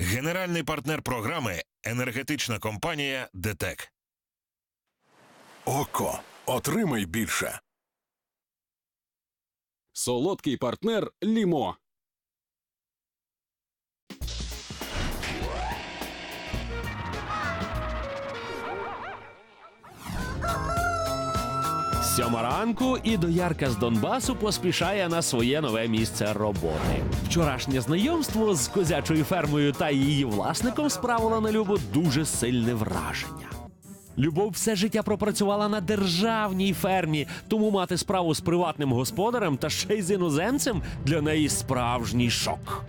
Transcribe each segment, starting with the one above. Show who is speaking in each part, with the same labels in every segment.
Speaker 1: Генеральний партнер програми енергетична компанія ДТЕК.
Speaker 2: Око. Отримай більше.
Speaker 3: Солодкий партнер Лімо.
Speaker 4: Сьома ранку і доярка з Донбасу поспішає на своє нове місце роботи. Вчорашнє знайомство з козячою фермою та її власником справило на Любу дуже сильне враження. Любов все життя пропрацювала на державній фермі, тому мати справу з приватним господарем та ще й з іноземцем для неї справжній шок.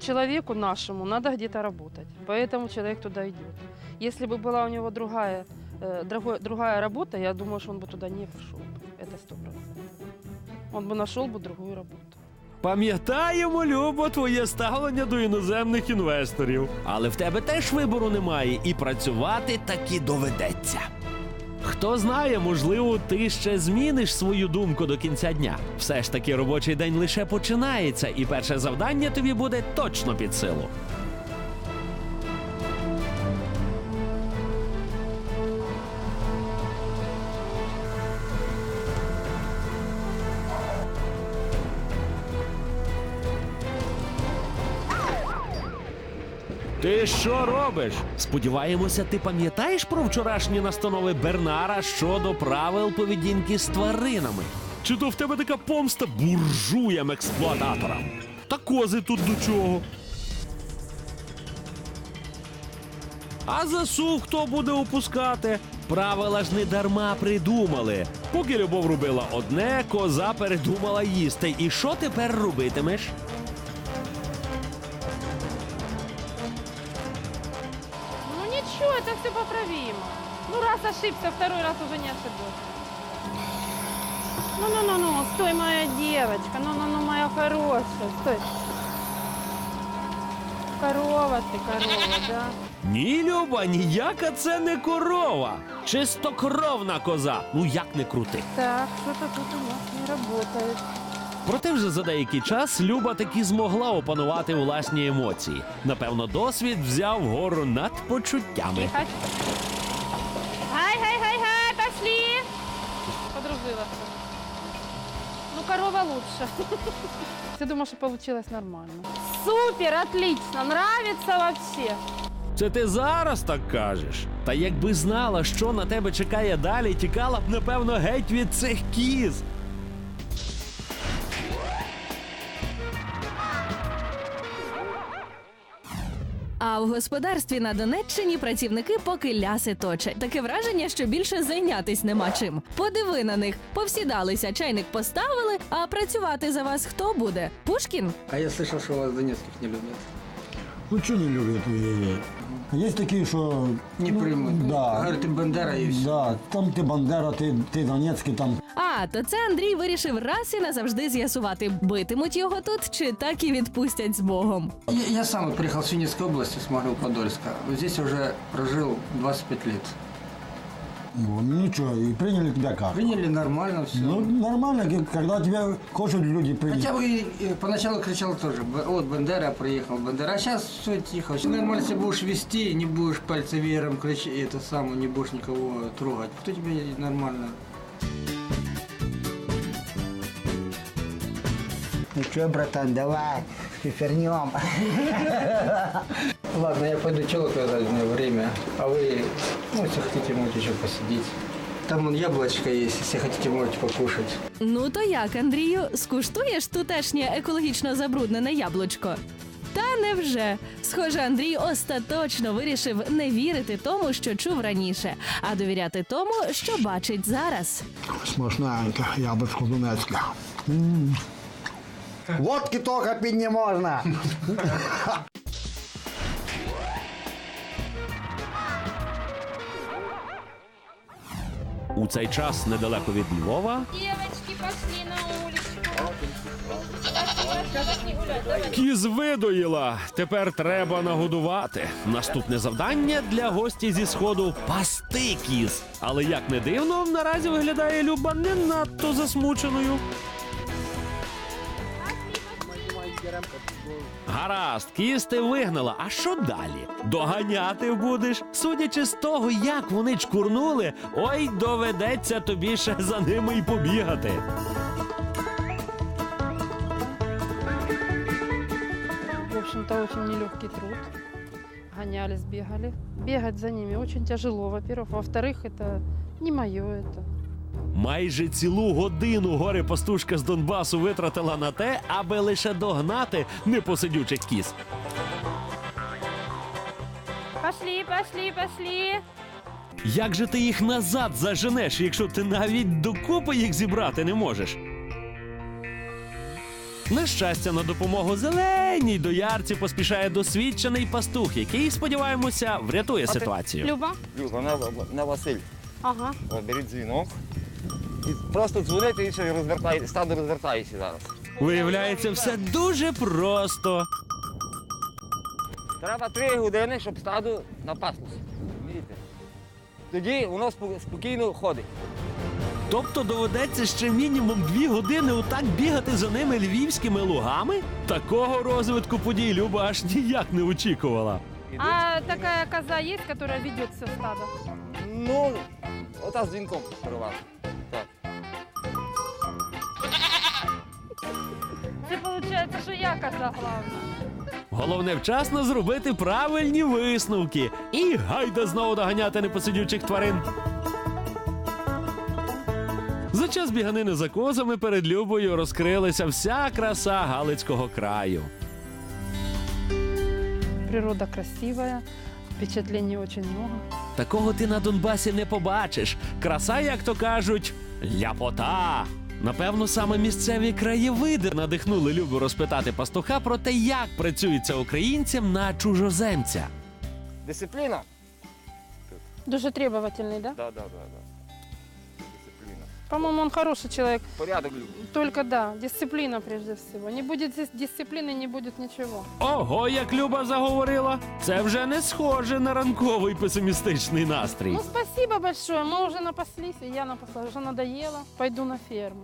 Speaker 5: Человеку нашему надо где-то работать, поэтому человек туда идет. Если бы была у него другая, э, другой- другая работа, я думаю, что он бы туда не пошел. бы. Это сто процентов. Он бы нашел бы другую работу.
Speaker 4: Пам'ятаємо, Любо, твоє ставлення до іноземних інвесторів. Але в тебе теж вибору немає, і працювати таки доведеться. Хто знає, можливо, ти ще зміниш свою думку до кінця дня. Все ж таки робочий день лише починається, і перше завдання тобі буде точно під силу. Що робиш? Сподіваємося, ти пам'ятаєш про вчорашні настанови Бернара щодо правил поведінки з тваринами? Чи то в тебе така помста буржуям експлуататорам? Та кози тут до чого? А засув хто буде опускати? Правила ж не дарма придумали. Поки любов робила одне, коза передумала їсти. І що тепер робитимеш?
Speaker 5: Раз ошибся, второй раз уже не ошибешься. Ну-ну-ну-ну, стой, моя девочка, ну-ну-ну, моя хорошая, стой. Корова ты, корова, да?
Speaker 4: Ні, Люба, ніяка це не корова. Чистокровна коза. Ну як не крути.
Speaker 5: Так, что-то тут у нас не работает.
Speaker 4: Проте вже за деякий час Люба таки змогла опанувати власні емоції. Напевно, досвід взяв гору над почуттями.
Speaker 5: Тихо. Подружилась. Ну, корова лучше. Я думаю, що вийшло нормально? Супер, отлично, нравится вообще.
Speaker 4: Це ти зараз так кажеш. Та якби знала, що на тебе чекає далі, тікала б, напевно, геть від цих кіз.
Speaker 6: А в господарстві на Донеччині працівники поки ляси точать. Таке враження, що більше зайнятись нема чим. Подиви на них, повсідалися, чайник поставили, а працювати за вас хто буде? Пушкін?
Speaker 7: А я слышал, что вас Донецких не любят.
Speaker 8: Ну, что не любят? э, Есть такие, что...
Speaker 7: Не
Speaker 8: ну,
Speaker 7: примут.
Speaker 8: Да.
Speaker 7: Говорят, ты Бандера и все.
Speaker 8: Да, там ты Бандера, ты, ты Донецкий, там...
Speaker 6: А, то це Андрій вирішив раз і назавжди з'ясувати, битимуть його тут чи так і відпустять з Богом.
Speaker 7: Я, я сам вот приехал с Винницкой области, с Могил-Подольска. Вот здесь уже прожил 25 лет.
Speaker 8: Ну, ничего, и приняли тебя как?
Speaker 7: Приняли нормально все.
Speaker 8: Ну, нормально, когда тебя хочут люди принять.
Speaker 7: Хотя бы и- и поначалу кричал тоже, «Б- вот Бандера приехал, Бандера, а сейчас все тихо. Если нормально себя будешь вести, не будешь пальцы веером кричать, это самое, не будешь никого трогать. Кто тебе нормально?
Speaker 9: Ну что, братан, давай, фифернем.
Speaker 7: Ладно, я пойду телок когда меня время, а вы, ну, если хотите, можете еще посидеть. Там вон яблочко есть, если хотите, можете покушать.
Speaker 6: Ну то як, Андрію, скуштуєш тутешнє екологічно забруднене яблучко? Та невже. Схоже, Андрій остаточно вирішив не вірити тому, що чув раніше, а довіряти тому, що бачить зараз.
Speaker 8: Смачненько, яблочко Донецьке.
Speaker 9: Водки только пить не можно.
Speaker 4: У цей час недалеко від Львова
Speaker 5: Дівочки пошли на.
Speaker 4: Кіз видоїла. Тепер треба нагодувати. Наступне завдання для гості зі сходу пасти кіз. Але як не дивно, наразі виглядає Люба не надто засмученою. Гаразд, кіз ти вигнала. А що далі? Доганяти будеш? Судячи з того, як вони чкурнули, ой, доведеться тобі ще за ними й побігати.
Speaker 5: В общем-то, очень нелегкий труд. Гонялись, бегали. Бегать за ними очень тяжело, во-первых. Во-вторых, это не мое это.
Speaker 4: Майже цілу годину горе пастушка з Донбасу витратила на те, аби лише догнати непосидючих кіз.
Speaker 5: Пошли, пошли, пошли.
Speaker 4: Як же ти їх назад заженеш, якщо ти навіть докупи їх зібрати не можеш? На щастя, на допомогу зеленій доярці поспішає досвідчений пастух, який, сподіваємося, врятує ситуацію.
Speaker 5: Люба?
Speaker 10: Люба, на, на Василь.
Speaker 5: Ага.
Speaker 10: Беріть дзвінок. І просто дзвоните і ще розвертає, стадо розвертається зараз.
Speaker 4: Виявляється, все дуже просто.
Speaker 10: Треба три години, щоб стадо напаслося. Розумієте? Тоді воно спокійно ходить.
Speaker 4: Тобто доведеться ще мінімум дві години отак бігати за ними львівськими лугами? Такого розвитку подій Люба аж ніяк не очікувала.
Speaker 5: А такая коза есть, которая ведет все стадо?
Speaker 10: Ну, ота з дзвінком переважно.
Speaker 5: Я коза главная.
Speaker 4: Головне вчасно зробити правильні висновки. І гайда знову доганяти непосидючих тварин. За час біганини за козами перед Любою розкрилася вся краса Галицького краю.
Speaker 5: Природа красивая, впечатлений очень много.
Speaker 4: Такого ти на Донбасі не побачиш. Краса, як то кажуть, ляпота. Напевно, саме місцеві краєвиди надихнули Любу розпитати пастуха про те, як працюється українцям на чужоземця.
Speaker 10: Дисципліна?
Speaker 5: Дуже требовательний, да?
Speaker 10: Так, так, так. Дисципліна.
Speaker 5: По-моему, он хороший человек.
Speaker 10: Порядок любить.
Speaker 5: Только да, дисциплина прежде всего. Не будет дисципліни, дисциплины, не будет ничего.
Speaker 4: Ого, як Люба заговорила! Це вже не схоже на ранковий песимістичний настрій.
Speaker 5: Ну, спасибо большое. Мы уже напаслись, и я напаслась. Уже надоело. Пойду на ферму.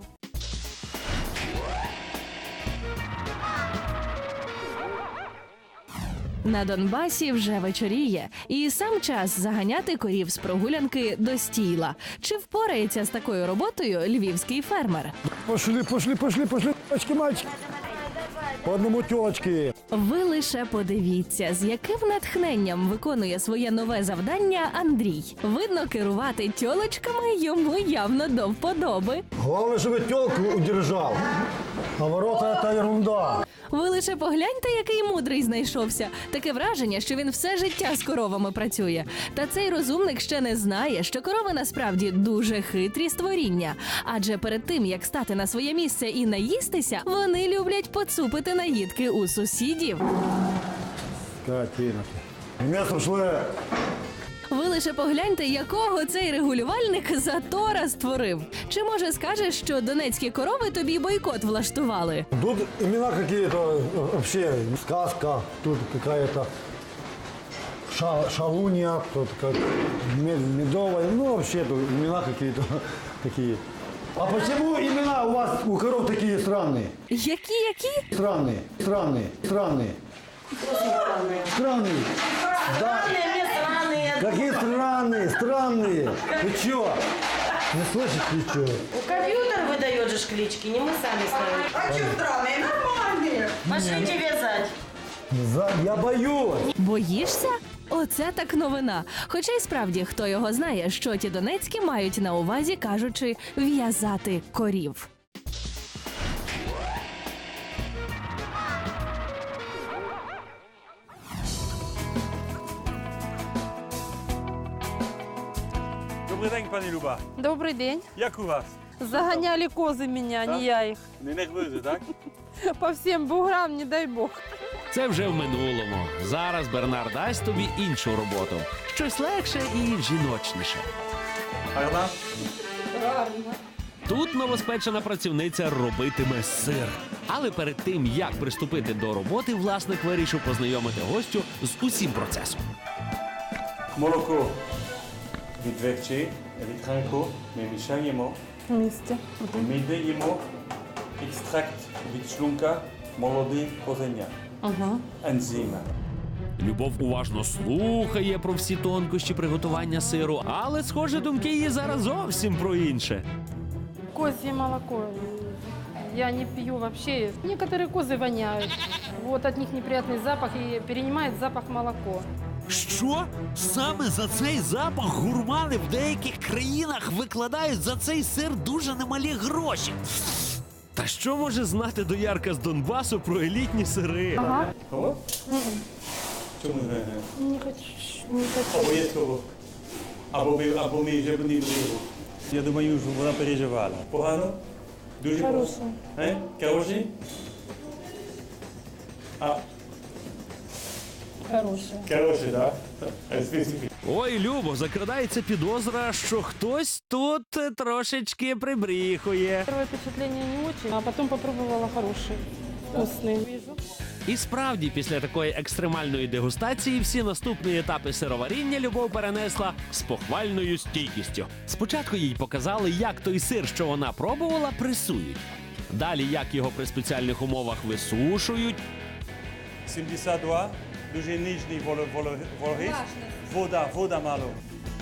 Speaker 6: На Донбасі вже вечоріє, і сам час заганяти корів з прогулянки до стійла. Чи впорається з такою роботою львівський фермер?
Speaker 8: Пошли, пошли, пошли, пошли, мальчики, мальчики. По одному тілочки.
Speaker 6: Ви лише подивіться, з яким натхненням виконує своє нове завдання Андрій. Видно, керувати тьолочками йому явно до вподоби.
Speaker 8: Головне, щоб тілку удержав. А ворота це ерунда.
Speaker 6: Ви лише погляньте, який мудрий знайшовся. Таке враження, що він все життя з коровами працює. Та цей розумник ще не знає, що корови насправді дуже хитрі створіння. Адже перед тим як стати на своє місце і наїстися, вони люблять поцупити наїдки у сусідів.
Speaker 8: Скотина. М'ясо шле.
Speaker 6: Ви лише погляньте, якого цей регулювальник затора створив. Чи може скажеш, що донецькі корови тобі бойкот влаштували?
Speaker 8: Тут имена какие-то вообще сказка, тут какая-то ша- шалунья, тут как мед- медовая, ну вообще тут имена какие-то такие. А почему имена у вас у коров такие странные?
Speaker 6: Які які?
Speaker 8: Странные, странные, странные. Странные. Да. Какие странные, странные. Вы чё? Не слышите ничего?
Speaker 11: Компьютер выдает же ж клички, не мы сами ставим. А что странные? Нормальные. Пошлите вязать.
Speaker 8: За- Я боюсь.
Speaker 6: Боїшся? Оце так новина. Хоча й справді хто його знає, що ті донецькі мають на увазі, кажучи, в'язати корів.
Speaker 12: Добрий день, пані Люба.
Speaker 5: Добрый день.
Speaker 12: Як у вас?
Speaker 5: Загоняли козы меня, не я их.
Speaker 12: Не нервуєте, так?
Speaker 5: По всем буграм, не дай бог.
Speaker 4: Це вже в минулому. Зараз Бернар дасть тобі іншу роботу. Щось легше і жіночніше.
Speaker 12: Гарна?
Speaker 4: Тут новоспечена працівниця робитиме сир. Але перед тим, як приступити до роботи, власник вирішив познайомити гостю з усім процесом.
Speaker 12: Молоко відверчи, відранку ми мішаємо.
Speaker 5: Вместе.
Speaker 12: Ми даємо екстракт від шлунка молодих козеня.
Speaker 5: Ага.
Speaker 12: ензими.
Speaker 4: Любов уважно слухає про всі тонкощі приготування сиру, але, схоже, думки її зараз зовсім про інше.
Speaker 5: Козье молоко. Я не пью вообще. Некоторые козы воняют. Вот от них неприятный запах и перенимает запах молоко.
Speaker 13: Що? Саме за цей запах гурмани в деяких країнах викладають за цей сир дуже немалі гроші.
Speaker 4: Та що може знати доярка з Донбасу про елітні сири?
Speaker 5: Ага.
Speaker 12: Кого? Чому не?
Speaker 5: Не хочу. Не
Speaker 12: Або є кого? Або ми, або ми вже не його. Я думаю, що вона переживала. Погано? Дуже погано?
Speaker 5: Хорошо.
Speaker 12: Е? Хороший? А,
Speaker 5: Хорошее.
Speaker 12: хороший, так? Да?
Speaker 4: Ой, Любо, закрадається підозра, що хтось тут трошечки прибріхує.
Speaker 5: Первое впечатление не очень, а потом попробовала хороший. Вкусный. Вижу.
Speaker 4: І справді, після такої екстремальної дегустації всі наступні етапи сироваріння Любов перенесла з похвальною стійкістю. Спочатку їй показали, як той сир, що вона пробувала, пресують. Далі, як його при спеціальних умовах висушують,
Speaker 12: 72, дуже ніжний воло- воло- вологість. Вода, вода мало.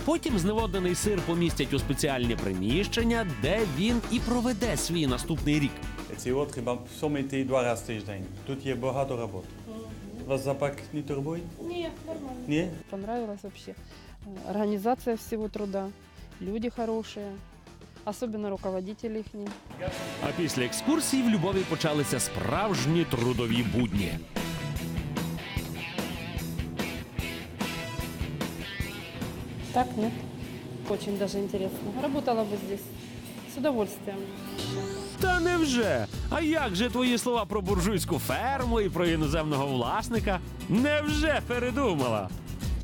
Speaker 4: Потім зневоднений сир помістять у спеціальні приміщення, де він і проведе свій наступний рік.
Speaker 12: Цього треба somити два рази в тиждень. Тут є багато роботи. Вас запах не турбує?
Speaker 5: Нет, нормально.
Speaker 12: Ні?
Speaker 5: Понравилось вообще. Э, Организация всего труда. Люди хорошие. Особенно руководители их.
Speaker 4: А після екскурсії в Любові почалися справжні трудові будні.
Speaker 5: Так, нет? Очень даже интересно. Работала бы здесь. С удовольствием.
Speaker 4: Та невже? А як же твої слова про буржуйську ферму і про іноземного власника? Невже передумала?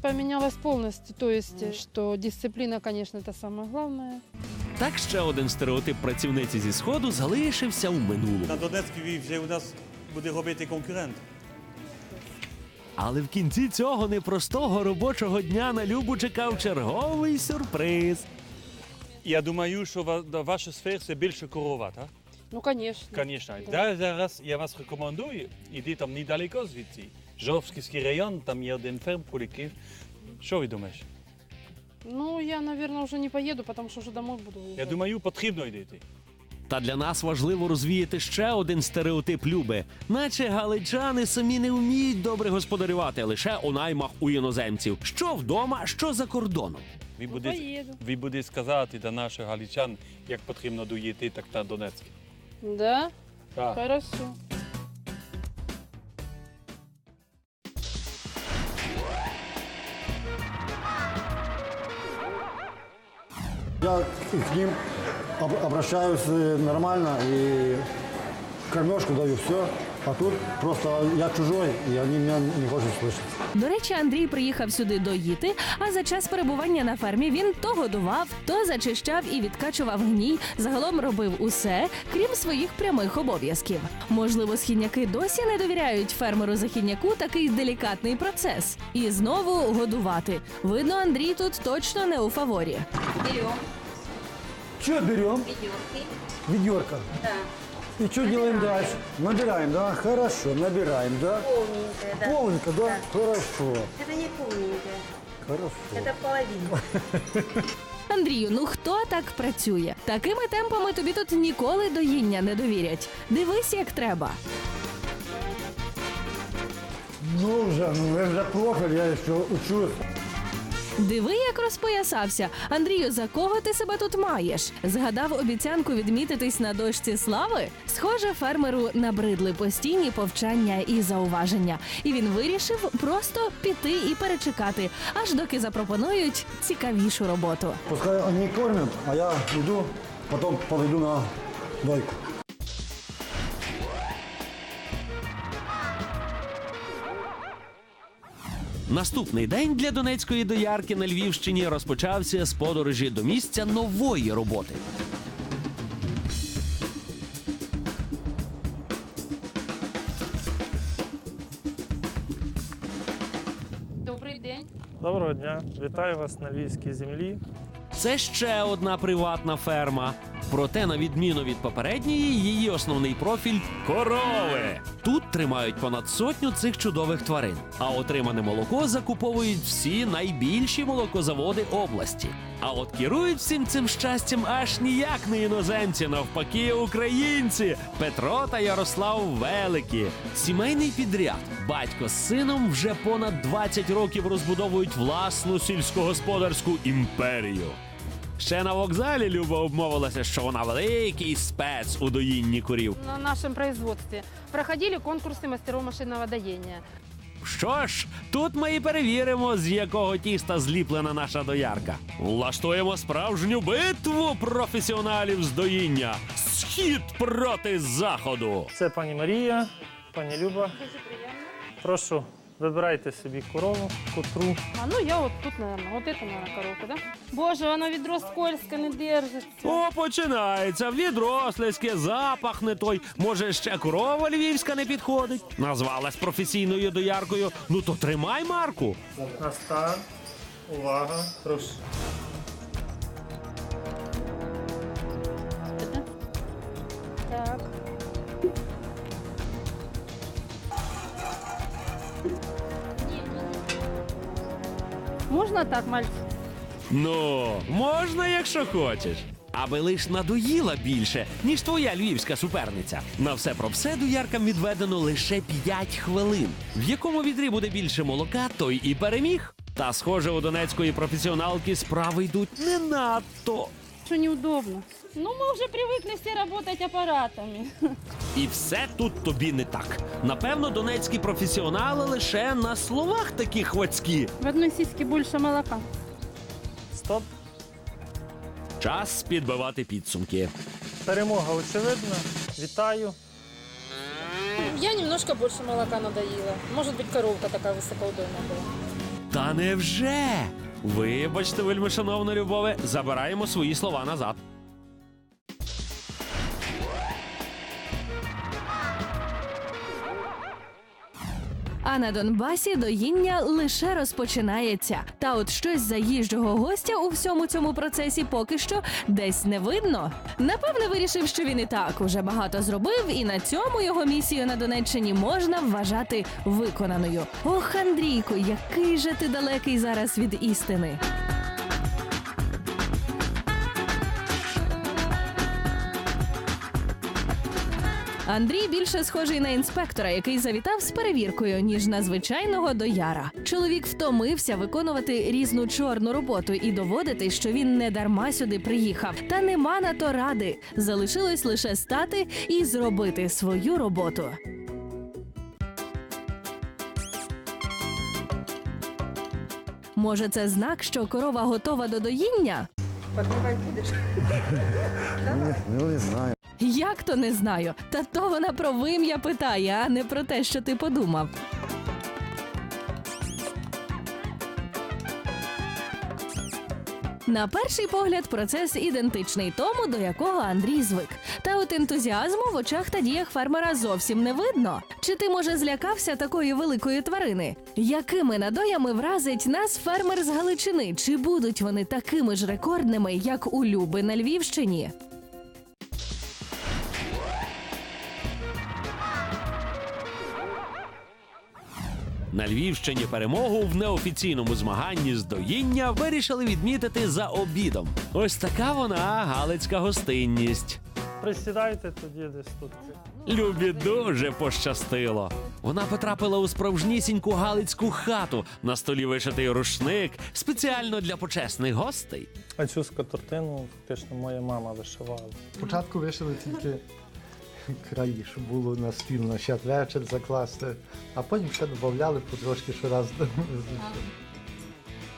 Speaker 5: Поменялось полностью. То есть, э, что дисциплина, конечно, это самое главное.
Speaker 4: Так ще один стереотип працівниці зі сходу залишився у минулому.
Speaker 12: На Донецькій вже у нас буде робити конкурент.
Speaker 4: Але в кінці цього непростого робочого дня на Любу чекав черговий сюрприз.
Speaker 12: Я думаю, що ва- да, ваша сфера це більше корова, так?
Speaker 5: Ну, конечно.
Speaker 12: Звісно.
Speaker 5: Да.
Speaker 12: Да. Зараз я вас рекомендую, іди там недалеко звідси. Жовківський район, там є один ферм куликів. Що ви думаєш?
Speaker 5: Ну, я, наверное, уже не поеду, потому что уже домой буду
Speaker 12: Я
Speaker 5: уезжать.
Speaker 12: думаю, потрібно йти.
Speaker 4: Та для нас важливо розвіяти ще один стереотип Люби, наче галичани самі не вміють добре господарювати лише у наймах у іноземців, що вдома, що за кордоном.
Speaker 12: Ви будете, ви будете сказати до наших галичан, як потрібно доїти так на Донецьк.
Speaker 5: Да?
Speaker 12: Так.
Speaker 5: Хорошо.
Speaker 8: Я к ним об- обращаюсь э, нормально и кормежку даю все. А тут просто я чужой, и они меня не хотят слышать.
Speaker 6: До речі, Андрій приїхав сюди доїти, а за час перебування на фермі він то годував, то зачищав і відкачував гній. Загалом робив усе, крім своїх прямих обов'язків. Можливо, східняки досі не довіряють фермеру західняку такий делікатний процес. І знову годувати. Видно, Андрій тут точно не у фаворі.
Speaker 8: Что берем? Ведерко. Да. И что делаем дальше? Набираем, да? Хорошо, набираем, да?
Speaker 11: Полненькая, да.
Speaker 8: Полненько, да? Хорошо.
Speaker 11: Это не полненькая,
Speaker 8: Хорошо.
Speaker 11: это половина.
Speaker 6: Андрію, ну хто так працює? Такими темпами тобі тут ніколи доїння не довірять. Дивись, як треба.
Speaker 8: Ну уже, ну это же профиль, я еще учусь.
Speaker 6: Диви, як розпоясався. Андрію, за кого ти себе тут маєш? Згадав обіцянку відмітитись на дошці слави? Схоже, фермеру набридли постійні повчання і зауваження. І він вирішив просто піти і перечекати, аж доки запропонують цікавішу роботу.
Speaker 8: Пускай они кормят, а я иду, потом поведу на дойку.
Speaker 4: Наступний день для донецької доярки на Львівщині розпочався з подорожі до місця нової роботи.
Speaker 5: Добрый день.
Speaker 14: Доброго дня, вітаю вас на львівській землі.
Speaker 4: Це ще одна приватна ферма. Проте, на відміну від попередньої, її основний профіль корови. Тут тримають понад сотню цих чудових тварин. А отримане молоко закуповують всі найбільші молокозаводи області. А от керують всім цим щастям аж ніяк не іноземці, навпаки, українці Петро та Ярослав Великі. Сімейний підряд. Батько з сином вже понад 20 років розбудовують власну сільськогосподарську імперію. Ще на вокзалі Люба обмовилася, що вона великий спец у доїнні курів.
Speaker 5: На нашем производстве проходили конкурсы мастеров машинного доения.
Speaker 4: Що ж, тут ми і перевіримо, з якого тіста зліплена наша доярка. Влаштуємо справжню битву професіоналів з доїння. Схід проти заходу.
Speaker 14: Це пані Марія, пані Люба. Прошу, вибирайте собі корову, котру.
Speaker 5: А ну я вот тут, наверное, вот это, наверное, коровка, да? Боже, воно відро скользко не держиться.
Speaker 4: О, починається. Відро слизьке, запах не той. Може, ще корова львівська не підходить. Назвалась професійною дояркою. Ну то тримай марку.
Speaker 14: На. Увага, прошу.
Speaker 5: Так. Можна так, мальчик?
Speaker 4: Ну, можна, якщо хочеш. Аби лиш надоїла більше, ніж твоя львівська суперниця. На все про все дояркам відведено лише 5 хвилин. В якому відрі буде більше молока, той і переміг. Та, схоже, у донецької професіоналки справи йдуть не надто
Speaker 5: Что неудобно. Ну, мы уже привыкли все работать аппаратами.
Speaker 4: І все тут тобі не так. Напевно, донецькі професіонали лише на словах такі хвацькі.
Speaker 5: В одной сиське больше молока.
Speaker 14: Стоп.
Speaker 4: Час підбивати підсумки.
Speaker 14: Перемога очевидна. Вітаю.
Speaker 5: Я немножко больше молока надоела. Может быть, коровка такая высокоудобная была.
Speaker 4: Та невже? Вибачте, вельми шановна Любове, забираємо свої слова назад.
Speaker 6: А на Донбасі доїння лише розпочинається. Та от щось заїжджого гостя у всьому цьому процесі поки що десь не видно. Напевне, вирішив, що він і так уже багато зробив, і на цьому його місію на Донеччині можна вважати виконаною. Ох, Андрійку, який же ти далекий зараз від істини. Андрій більше схожий на інспектора, який завітав з перевіркою, ніж на звичайного дояра. Чоловік втомився виконувати різну чорну роботу і доводити, що він не дарма сюди приїхав. Та нема на то ради. Залишилось лише стати і зробити свою роботу. Може, це знак, що корова готова до доїння?
Speaker 8: Ну, не знаю.
Speaker 6: Як то не знаю? Та то вона про вим'я питає, а не про те, що ти подумав. На перший погляд, процес ідентичний тому, до якого Андрій звик. Та от ентузіазму в очах та діях фермера зовсім не видно. Чи ти може злякався такої великої тварини? Якими надоями вразить нас фермер з Галичини? Чи будуть вони такими ж рекордними, як у Люби на Львівщині?
Speaker 4: На Львівщині перемогу в неофіційному змаганні з доїння вирішили відмітити за обідом. Ось така вона галицька гостинність.
Speaker 14: Присідайте тоді десь тут.
Speaker 4: Любі дуже пощастило. Вона потрапила у справжнісіньку галицьку хату. На столі вишитий рушник спеціально для почесних гостей.
Speaker 14: А цю скатертину фактично моя мама вишивала.
Speaker 8: Спочатку вишили тільки краї, щоб було на стіл на святвечір закласти, а потім ще додавали потрошки щораз.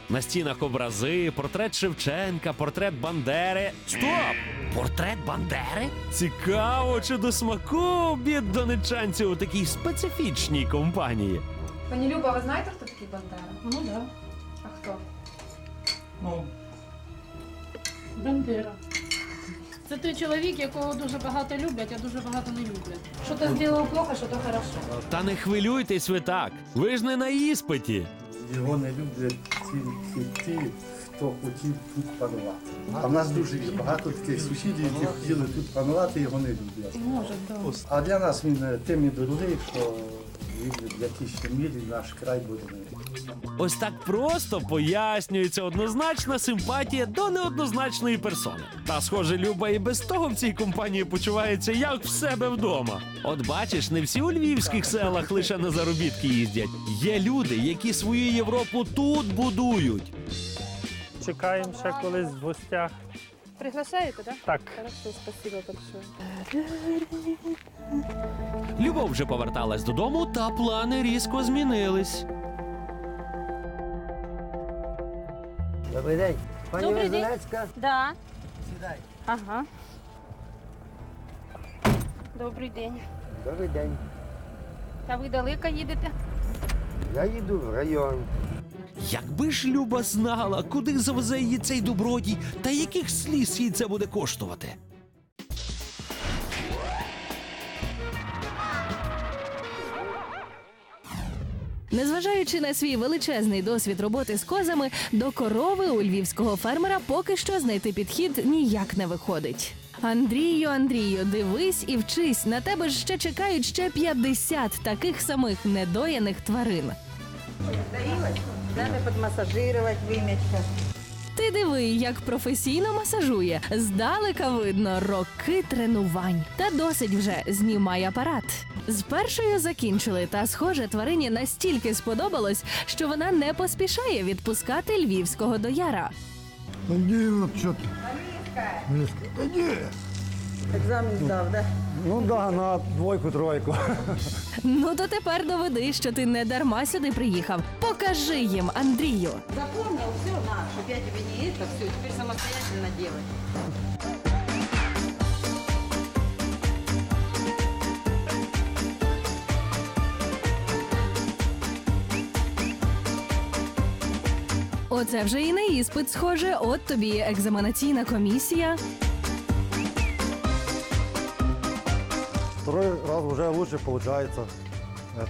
Speaker 4: На стінах образи, портрет Шевченка, портрет Бандери. Стоп! Портрет Бандери? Цікаво, чи до смаку обід донечанців у такій специфічній компанії.
Speaker 5: Пані Люба, ви знаєте, хто такий Бандера? Ну да. А хто?
Speaker 14: Ну,
Speaker 5: Бандера. Це той чоловік, якого дуже багато люблять, а дуже багато не люблять. Що то зробив плохо, що то хорошо.
Speaker 4: Та не хвилюйтесь ви так. Ви ж не на іспиті.
Speaker 8: Його не люблять
Speaker 15: ті, ті, хто хотів тут панувати. А в нас дуже є багато таких сусідів, які хотіли тут панувати, і вони люблять.
Speaker 5: Може, да.
Speaker 15: А для нас він е, тим і дорогий, що в якійсь мірі наш край буде.
Speaker 4: Ось так просто пояснюється однозначна симпатія до неоднозначної персони. Та, схоже, Люба і без того в цій компанії почувається як в себе вдома. От бачиш, не всі у львівських селах лише на заробітки їздять. Є люди, які свою Європу тут будують.
Speaker 14: Чекаємо ще колись в гостях.
Speaker 5: Приглашаете, да?
Speaker 14: Так.
Speaker 5: Хорошо, спасибо большое.
Speaker 4: Любов вже поверталась додому, та плани різко змінились.
Speaker 16: Добрий день. Пані
Speaker 11: Добрий день.
Speaker 16: Везенецька,
Speaker 11: Да.
Speaker 16: сідай.
Speaker 11: Ага. Добрий день.
Speaker 16: Добрий день.
Speaker 11: Та ви далеко їдете?
Speaker 16: Я їду в район.
Speaker 4: Якби ж Люба знала, куди завезе її цей добродій, та яких сліз їй це буде коштувати.
Speaker 6: Незважаючи на свій величезний досвід роботи з козами, до корови у львівського фермера поки що знайти підхід ніяк не виходить. Андрію, Андрію, дивись і вчись. На тебе ж ще чекають ще 50 таких самих недоєних тварин.
Speaker 11: Надо подмассажировать вим'ячка.
Speaker 6: Ти диви, як професійно масажує. Здалека видно роки тренувань. Та досить вже знімай апарат. З першою закінчили, та схоже, тварині настільки сподобалось, що вона не поспішає відпускати львівського дояра.
Speaker 8: Та ні, ну що ти? Миска. Та ні.
Speaker 11: Екзамен здав, да?
Speaker 8: Ну да, на двойку-тройку.
Speaker 6: Ну то тепер доведи, що ти не дарма сюди приїхав. Покажи їм, Андрію.
Speaker 11: Запомнил все, на, чтоб я тебе не это, все, теперь самостоятельно делать.
Speaker 6: Оце вже і не іспит, схоже. От тобі екзаменаційна комісія.
Speaker 8: Второй раз уже лучше получается. Это.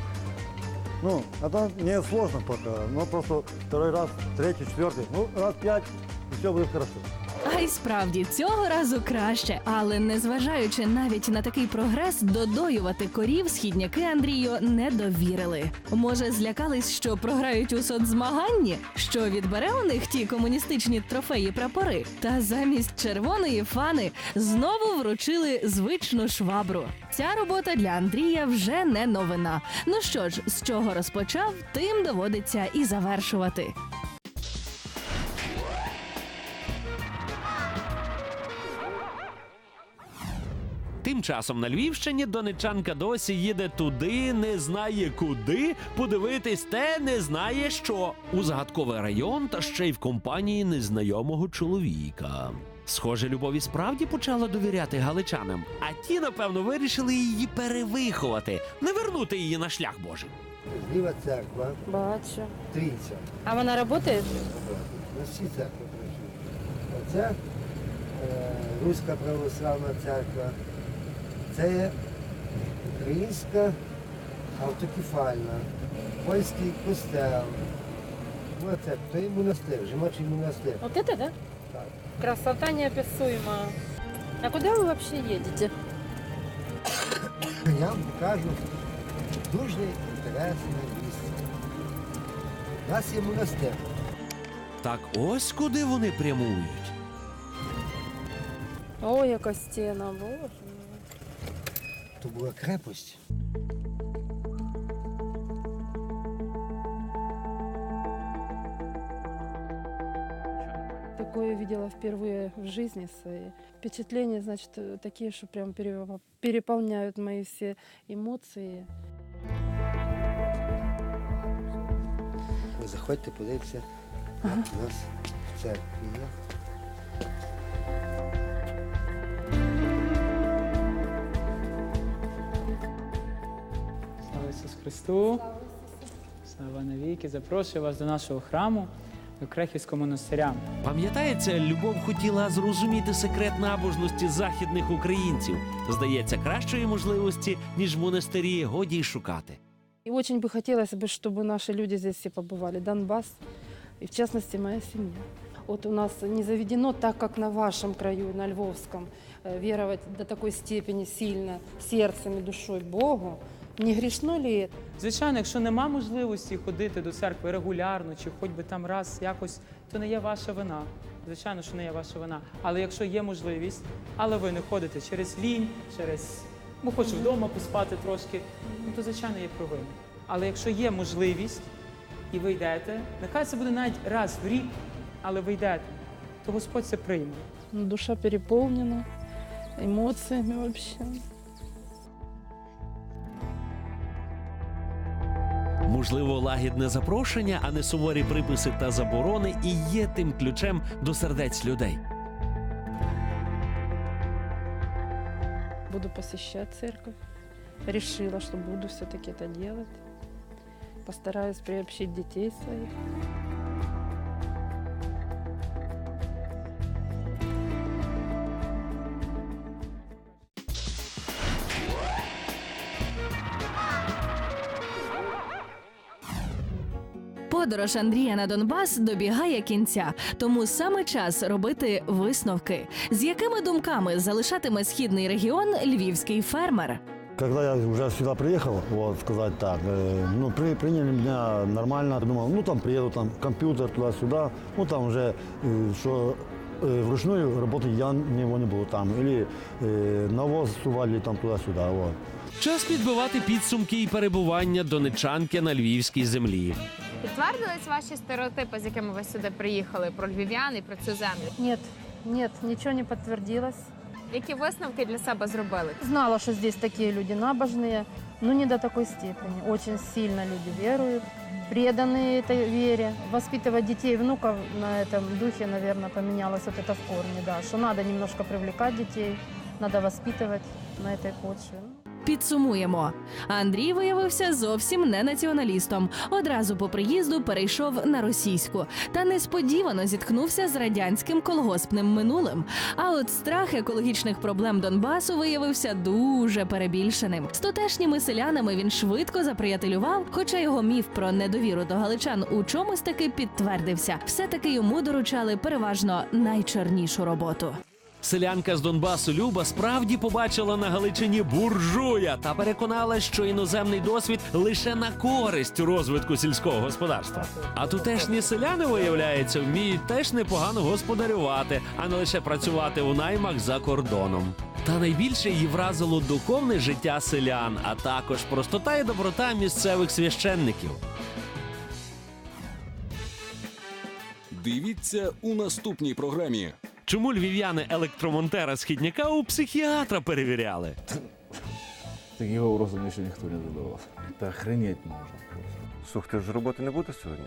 Speaker 8: Ну, это не сложно пока, но просто второй раз, третий, четвертый, ну, раз пять, и все будет хорошо.
Speaker 6: А й справді цього разу краще. Але незважаючи навіть на такий прогрес, додоювати корів східняки Андрію не довірили. Може, злякались, що програють у соцзмаганні, що відбере у них ті комуністичні трофеї прапори. Та замість червоної фани знову вручили звичну швабру. Ця робота для Андрія вже не новина. Ну що ж, з чого розпочав, тим доводиться і завершувати.
Speaker 4: Тим часом на Львівщині донечанка досі їде туди, не знає куди, подивитись те не знає що. У загадковий район та ще й в компанії незнайомого чоловіка. Схоже, любові справді почала довіряти галичанам, а ті, напевно, вирішили її перевиховати, не вернути її на шлях Божий.
Speaker 16: Зліва церква,
Speaker 5: Бачу.
Speaker 16: трійця.
Speaker 5: А вона працює?
Speaker 16: На всі церкви працюють. Оце е, Руська православна церква. Це українська автокефальна, польський костел. Ну, це то є монастир, жіночий монастир.
Speaker 5: Вот это, да?
Speaker 16: Так.
Speaker 5: Красота неописуемая. А куда вы вообще едете?
Speaker 16: Я вам покажу дуже інтересне місце. У нас є монастир.
Speaker 4: Так ось куди вони прямують.
Speaker 5: Ой, яка стіна, боже
Speaker 16: То була крепость.
Speaker 5: Такое видела впервые в жизни своей. Впечатления, значит, э, такие, что прям пере- переполняют мои все эмоции.
Speaker 16: Ви заходьте, подивіться, як у нас в церкві є.
Speaker 17: Христу! Слава навіки! Запрошую вас до нашого храму, до Крехівського монастиря.
Speaker 4: Пам'ятається, любов хотіла зрозуміти секрет набожності західних українців. Здається, кращої можливості, ніж в монастирі, годі й шукати.
Speaker 5: И очень бы хотелось бы, чтобы наши люди здесь все побывали. Донбасс И в частности моя семья. Вот у нас не заведено так, как на вашем краю, на Львовском, э, веровать до такой степени сильно сердцем и душой Богу. не грешно ли?
Speaker 17: Звичайно, якщо нема можливості ходити до церкви регулярно чи хоч би там раз якось, то не є ваша вина. Звичайно, що не є ваша вина. Але якщо є можливість, але ви не ходите через лінь, через ну хочу вдома поспати трошки, ну то звичайно є провина. Але якщо є можливість і ви йдете, нехай це буде навіть раз в рік, але ви йдете, то Господь це прийме.
Speaker 5: Ну, Душа переполнена эмоциями вообще.
Speaker 4: Можливо, лагідне запрошення, а не суворі приписи та заборони, і є тим ключем до сердець людей.
Speaker 5: Буду посещать церковь. Решила, что буду все-таки это делать. Постараюсь приобщить детей своих.
Speaker 6: Подорож Андрія на Донбас добігає кінця, тому саме час робити висновки. З якими думками залишатиме східний регіон львівський фермер?
Speaker 8: Когда я уже сюда приехал, вот сказать так, э, ну при, приняли меня нормально, думал, ну там приеду, там компьютер туда-сюда, ну там уже, э, что э, вручную работать я него не буду там, или э, навоз сували там туда-сюда, вот.
Speaker 4: Час підбивати підсумки і перебування донечанки на львівській землі.
Speaker 18: Підтвердились ваші стереотипи, з якими ви сюди приїхали про львів'ян і про цю землю?
Speaker 5: Нет, нет, ничего не подтвердилось.
Speaker 18: Які висновки для себе зробили?
Speaker 5: Знала, что здесь такие люди набожные, но не до такой степени. Очень сильно люди веруют, преданы этой вере. Воспитывать детей, внуков на этом духе, наверное, поменялось вот это в корне, да, что надо немножко привлекать детей, надо воспитывать на этой почве.
Speaker 6: Підсумуємо. Андрій виявився зовсім не націоналістом. Одразу по приїзду перейшов на російську та несподівано зіткнувся з радянським колгоспним минулим. А от страх екологічних проблем Донбасу виявився дуже перебільшеним. З тутешніми селянами він швидко заприятелював, хоча його міф про недовіру до галичан у чомусь таки підтвердився. Все таки йому доручали переважно найчорнішу роботу.
Speaker 4: Селянка з Донбасу Люба справді побачила на Галичині буржуя та переконала, що іноземний досвід лише на користь розвитку сільського господарства. А тутешні селяни, виявляється, вміють теж непогано господарювати, а не лише працювати у наймах за кордоном. Та найбільше її вразило духовне життя селян, а також простота і доброта місцевих священників.
Speaker 3: Дивіться у наступній програмі.
Speaker 4: Чому львів'яни електромонтера східняка у психіатра перевіряли?
Speaker 19: Вопроса мне еще никто не задавал. Это охренеть можно.
Speaker 20: Слух, ти ж роботи не буде сьогодні?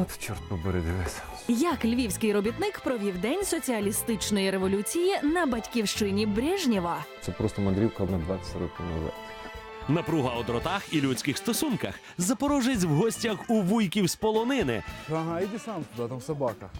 Speaker 20: От чорт побери, дивися.
Speaker 6: Як львівський робітник провів день соціалістичної революції на батьківщині Брежнєва?
Speaker 19: Це просто мандрівка на 20 років назад.
Speaker 4: Напруга у дротах і людських стосунках. Запорожець в гостях у вуйків з полонини.
Speaker 19: Ага, иди сам туда, там собака.